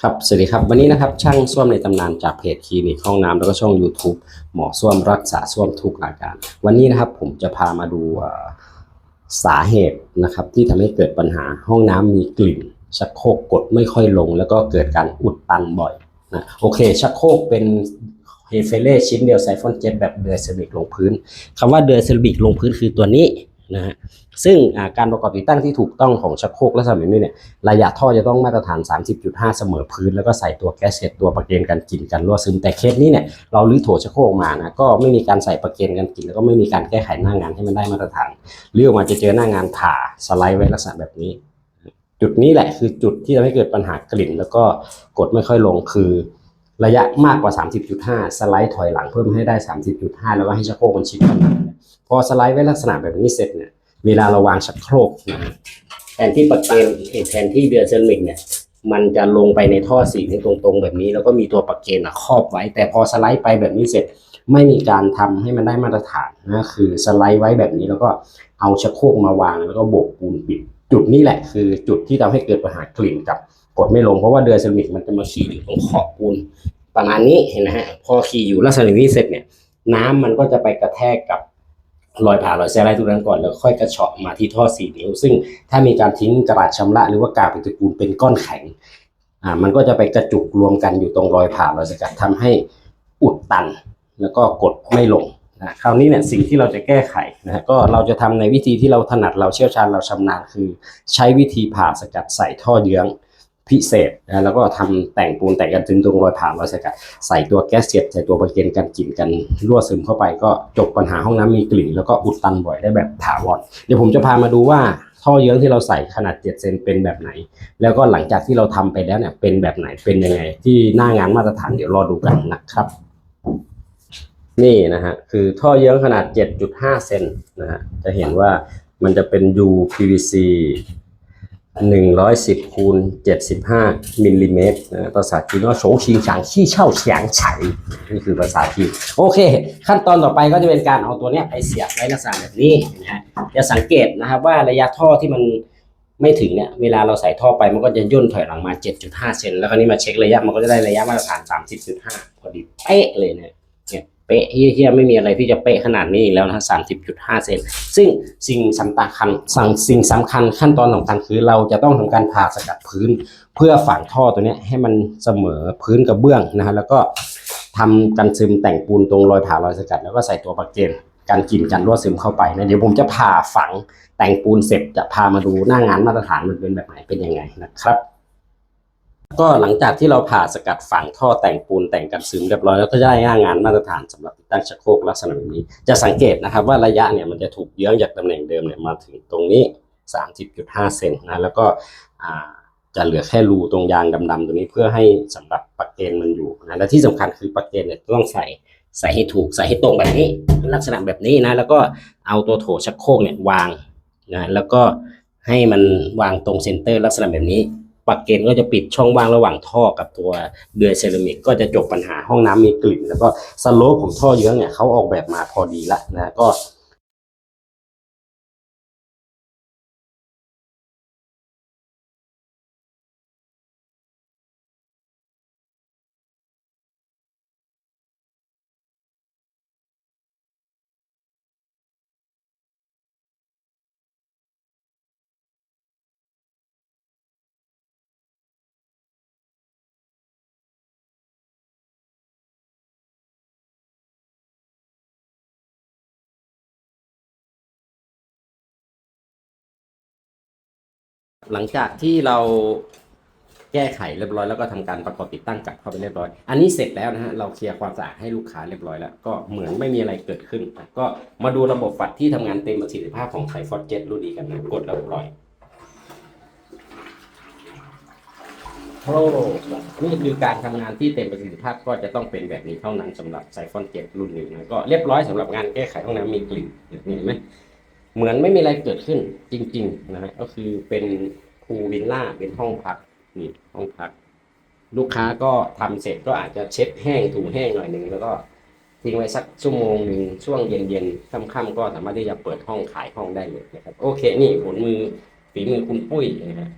ครับสวัสดีครับวันนี้นะครับช่างส้วมในตำนานจากเพจคลินิกห้องน้ำแล้วก็ช่อง YouTube หมอส้วมรักษาส้วมทุกอาการ วันนี้นะครับผมจะพามาดูสาเหตุนะครับที่ทำให้เกิดปัญหาห้องน้ำมีกลิ่น ชักโครกกดไม่ค่อยลง แล้วก็เกิดการอุดตันบ่อยนะโอเค ชักโครกเป็นเฮเฟเล่ชิ้นเดียวไซฟอนเจ็ตแบบเดือยเซรามิกลงพื้นคำว่าเดือยเซรามิกลงพื้นคือตัวนี้ นะฮะซึ่งการประกอบติดตั้งที่ถูกต้องของชักโครกแลักษณะแบบนี้เนี่ยระยะท่อจะต้องมาตรฐาน 30.5 เสมอพื้น แล้วก็ใส่ตัวแก๊สเก็ตตัวประเกนกันกลิ่นกันรั่วซึมแต่เคสนี้เนี่ยเราลื้อโถชักโครกมานะก็ไม่มีการใส่ประเกนกันกลิ่นแล้วก็ไม่มีการแก้ไขหน้างานให้มันได้มาตรฐานเลือกมาจะเจอหน้างานผ่าสไลด์ไว้ลักษณะแบบนี้ จุดนี้แหละคือจุดที่ทำให้เกิดปัญหากลิ่น แล้วก็กดไม่ค่อยลงคือระยะมากกว่า 30.5 สไลด์ถอยหลังเพิ่มให้ได้ 30.5 แล้วก็ให้ชักโครกมันชิดขนาดนี้ พอสไลด์ไว้ลักษณะแบบนี้เสร็จเนี่ยเวลาเราวางชักโครกนะแทนที่ประเกนแทนที่เดือนเซรามิกเนี่ยมันจะลงไปในท่อสีให้ตรงๆ แบบนี้ แล้วก็มีตัวปะเกนอะครอบไว้ แต่พอสไลด์ไปแบบนี้เสร็จไม่มีการทำให้มันได้มาตรฐานนะคือสไลด์ไว้แบบนี้แล้วก็เอาชักโครกมาวางแล้วก็โบกปูนปิด จุดนี้แหละคือจุดที่ทำให้เกิดปัญหากลิ่นกับกดไม่ลงเพราะว่าเดือนเซรามิกมันจะมาขี่อยู่ตรงขอบปูนประมาณนี้เห็นไหมฮะพอขี่อยู่ลักษณะนี้เสร็จเนี่ยน้ำมันก็จะไปกระแทกกับ รอยผ่ารอยแซะไรทุกนั้นก่อนแล้วค่อยกระเฉาะมาที่ท่อสีนิ้ว ซึ่งถ้ามีการทิ้งกระดาษชำระหรือว่ากากปฏิกูลเป็นก้อนแข็งอ่ามันก็จะไปกระจุกรวมกันอยู่ตรงรอยผ่ารอยสกัดทำให้อุดตัน แล้วก็กดไม่ลงนะคราวนี้เนี่ยสิ่งที่เราจะแก้ไขนะก็เราจะทำในวิธีที่เราถนัดเราเชี่ยวชาญเราชำนาญคือ ใช้วิธีผ่าสกัดใส่ท่อเยื้อง พิเศษนะแล้วก็ทำแต่งปูนแต่งกันจนตรงรอยผ่ารอยสกัดใส่ตัวแก๊สเจ็ดใส่ตัวประเกนกันกลิ่นกันรั่วซึมเข้าไปก็จบปัญหาห้องน้ำมีกลิ่น แล้วก็อุดตันบ่อยได้แบบถาวรเดี๋ยวผมจะพามาดูว่าท่อเยื้องที่เราใส่ขนาด 7 เซนเป็นแบบไหน แล้วก็หลังจากที่เราทำไปแล้วเนี่ยเป็นแบบไหนเป็นยังไง ที่หน้างานมาตรฐานเดี๋ยวรอดูกันนะครับ นี่นะฮะคือท่อเยื้องขนาด 7.5 เซนนะฮะจะเห็นว่ามันจะเป็น UPVC 110คูณ75มิลลิเมตรนะภาษาจีนว่าโฉชิงฉางขี้เช่าเฉียงไฉนี่คือภาษาจีนโอเค ขั้นตอนต่อไปก็จะเป็นการเอาตัวเนี้ยไปเสียบไว้ลักษณะแบบนี้นะฮะจะสังเกตนะครับว่าระยะท่อที่มันไม่ถึงเนี่ยเวลาเราใส่ท่อไปมันก็จะย่นถอยหลังมา 7.5 เซนแล้วคราวนี้มาเช็คระยะมันก็จะได้ระยะมาตรฐาน 30.5 พอดีเป๊ะเลยเนี่ย เป๊ะเฮี้ยไม่มีอะไรที่จะเป๊ะขนาดนี้อีกแล้วนะ30.5เซนซึ่งสิ่งสำคัญสั่งสิ่งสำคัญขั้นตอนสำคัญคือเราจะต้องทำการผ่าสกัดพื้น เพื่อฝังท่อตัวนี้ให้มันเสมอพื้นกับเบื้องนะฮะแล้วก็ทำกันซึมแต่งปูนตรงรอยผ่ารอยสกัด แล้วก็ใส่ตัวประเกนกันกลิ่นกันรั่วซึมเข้าไปนะเดี๋ยวผมจะผ่าฝังแต่งปูนเสร็จจะพามาดูหน้างานมาตรฐานมันเป็นแบบไหนเป็นยังไงนะครับ ก็หลังจากที่เราผ่าสกัดฝังท่อแต่งปูนแต่งกันซึมเรียบร้อยแล้วก็จะได้หน้างานมาตรฐานสำหรับติดตั้งชักโครกลักษณะแบบนี้ จะสังเกตนะครับว่าระยะเนี่ยมันจะถูกเยื้องจากตำแหน่งเดิมเนี่ยมาถึงตรงนี้ 30.5 เซนนะแล้วก็จะเหลือแค่รูตรงยางดำๆตรงนี้เพื่อให้สำหรับปักเกนมันอยู่นะและที่สำคัญคือปักเกนเนี่ยต้องใส่ใส่ให้ถูกใส่ให้ตรงแบบนี้ ลักษณะแบบนี้นะแล้วก็เอาตัวโถชักโครกเนี่ยวางนะแล้วก็ให้มันวางตรงเซนเตอร์ลักษณะแบบนี้ ปักเกนก็จะปิดช่องว่างระหว่างท่อกับตัวเดือยเซรามิกก็จะจบปัญหาห้องน้ำมีกลิ่น แล้วก็สโลปของท่อเยื้องเนี่ยเขาออกแบบมาพอดีละนะก็ หลังจากที่เราแก้ไขเรียบร้อยแล้วก็ทำการประกอบติดตั้งกลับเข้าไปเรียบร้อย อันนี้เสร็จแล้วนะฮะเราเคลียร์ความสะอาดให้ลูกค้าเรียบร้อยแล้ว ก็เหมือนไม่มีอะไรเกิดขึ้น ก็มาดูระบบฝัดที่ทำงานเต็มประสิทธิภาพของไทฟอร์เจ็ตรุ่นนี้กันนะกดแล้วปล่อยโอ้นี่คือการทำงานที่เต็มประสิทธิภาพก็จะต้องเป็นแบบนี้เท่านั้นสำหรับไซฟอนเจ็ตรุ่นนี้นะก็เรียบร้อยสำหรับงานแก้ไขห้องน้ำมีกลิ่นเห็นไหม เหมือนไม่มีอะไรเกิดขึ้นจริง ๆ นะฮะก็คือเป็นพูวิลล่าเป็นห้องพักนี่ห้องพัก ลูกค้าก็ทำเสร็จก็อาจจะเช็ดแห้งถูแห้งหน่อยหนึ่งแล้วก็ทิ้งไว้สักชั่วโมงหนึ่งช่วงเย็นๆค่ำๆก็สามารถที่จะเปิดห้องขายห้องได้เลยนะครับ โอเค นี่ผลมือฝีมือคุณปุ้ยนะฮะ